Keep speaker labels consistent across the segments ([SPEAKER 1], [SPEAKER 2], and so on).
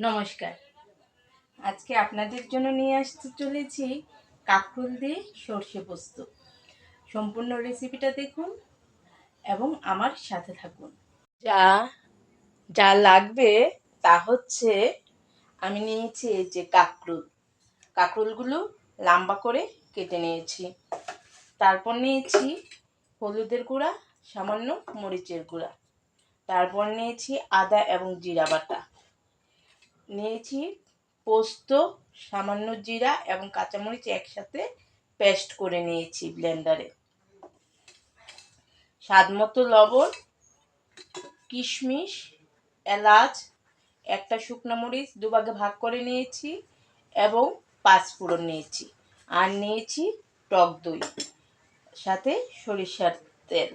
[SPEAKER 1] নমস্কার। আজকে আপনাদের জন্য নিয়ে আসতে চলেছি কাঁকরুল দিয়ে সর্ষে পোস্ত। সম্পূর্ণ রেসিপিটা দেখুন এবং আমার সাথে থাকুন। যা যা লাগবে তা হচ্ছে আমি নিয়েছি যে কাঁকরুল। কাঁকরুলগুলো লম্বা করে কেটে নিয়েছি। তারপর নিয়েছি হলুদের গুঁড়া, সামান্য মরিচের গুঁড়া। তারপর নিয়েছি আদা এবং জিরা বাটা। নিয়েছি পোস্ত, সামান্য জিরা এবং কাঁচামরিচ একসাথে পেস্ট করে নিয়েছি ব্লেন্ডারে। স্বাদ মতো লবণ, কিশমিশ, এলাচ, একটা শুকনো মরিচ দুভাগে ভাগ করে নিয়েছি এবং পাঁচ ফোড়ন নিয়েছি আর নিয়েছি টক দই, সাথে সরিষার তেল।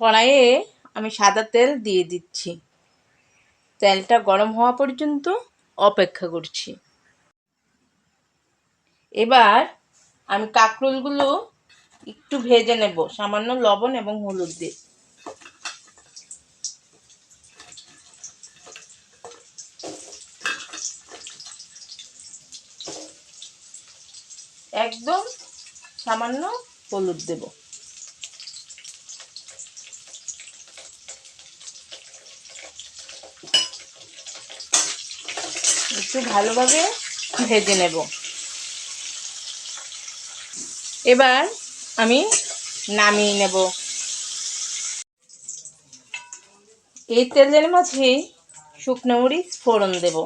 [SPEAKER 1] কড়াইয়ে আমি সাদা তেল দিয়ে দিচ্ছি। তেলটা গরম হওয়া পর্যন্ত অপেক্ষা করছি। এবার আমি কাঁকরোলগুলো একটু ভেজে নেব, সামান্য লবণ এবং হলুদ দিয়ে। একদম সামান্য হলুদ দেবো। একটু ভালোভাবে ভেজে নেব। এবার আমি নামিয়ে নেব। এই তেলের মাঝে শুকনো মরিচ ফোড়ন দেব।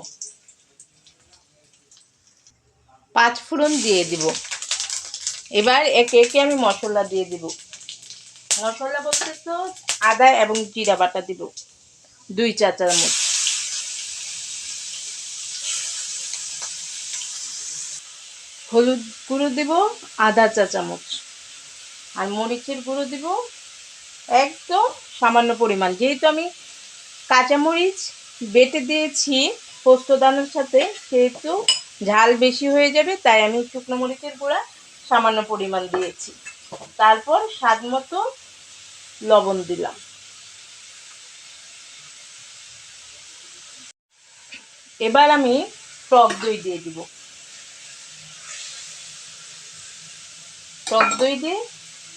[SPEAKER 1] পাঁচ ফোড়ন দিয়ে দিব। এবার একে একে আমি মশলা দিয়ে দিব। মশলা বলতে তো আদা এবং জিরা বাটা দিব। দুই চা চামচ হলুদ গুঁড়ো দেব আধা চা চামচ। আর মরিচের গুঁড়ো দেব, একদম সামান্য পরিমাণ। যেহেতু আমি কাঁচামরিচ বেটে দিয়েছি পোস্তদানার সাথে, সেহেতু ঝাল বেশি হয়ে যাবে, তাই আমি শুকনো মরিচের গুঁড়া সামান্য পরিমাণ দিয়েছি। তারপর স্বাদ মতো লবণ দিলাম। এবার আমি টক দই দিয়ে দিব। টক দই দিয়ে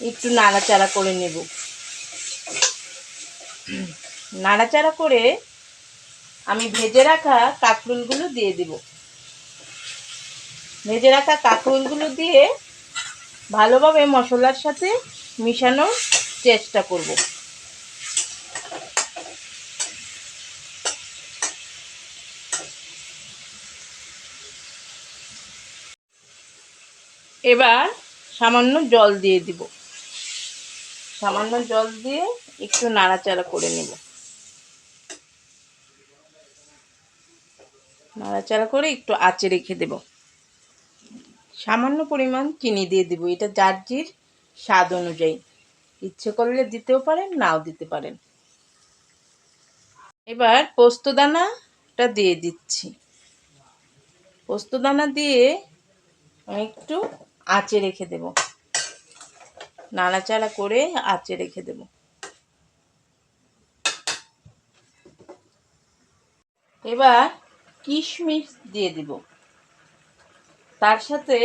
[SPEAKER 1] একটু নাড়াচাড়া করে নেব। নাড়াচাড়া করে আমি ভেজে রাখা কাঁকরুলগুলো দিয়ে দিব। ভেজে রাখা কাঁকরুলগুলো দিয়ে ভালোভাবে মশলার সাথে মিশানোর চেষ্টা করব। এবার সামান্য জল দিয়ে দিব। সামান্য জল দিয়ে একটু নাড়াচাড়া করে নেব। নাড়াচাড়া করে একটু আঁচে রেখে দেব। সামান্য পরিমাণ চিনি দিয়ে দিব। এটা যার জির স্বাদ অনুযায়ী। ইচ্ছে করলে দিতেও পারেন, নাও দিতে পারেন। এবার পোস্তদানাটা দিয়ে দিচ্ছি। পোস্তদানা দিয়ে একটু আঁচে রেখে দেব। নাড়াচাড়া করে আঁচে রেখে দেব। এবার কিশমিশ দিয়ে দিব। তার সাথে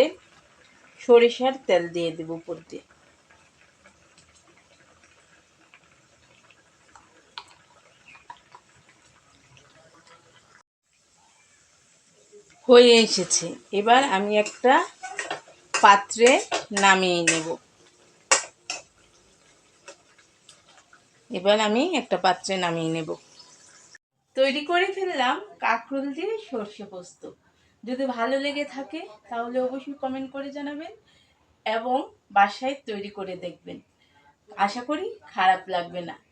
[SPEAKER 1] সরিষার তেল দিয়ে দেব উপর দিয়ে। হয়ে এসেছে। এবার আমি একটা পাত্রে নামিয়ে নেব। এবার আমি একটা পাত্রে নামিয়ে নেব। তৈরি করে ফেললাম কাঁকরোল দিয়ে সর্ষে পোস্ত। যদি ভালো লেগে থাকে, তাহলে অবশ্যই কমেন্ট করে জানাবেন এবং বাসায় তৈরি করে দেখবেন। আশা করি খারাপ লাগবে না।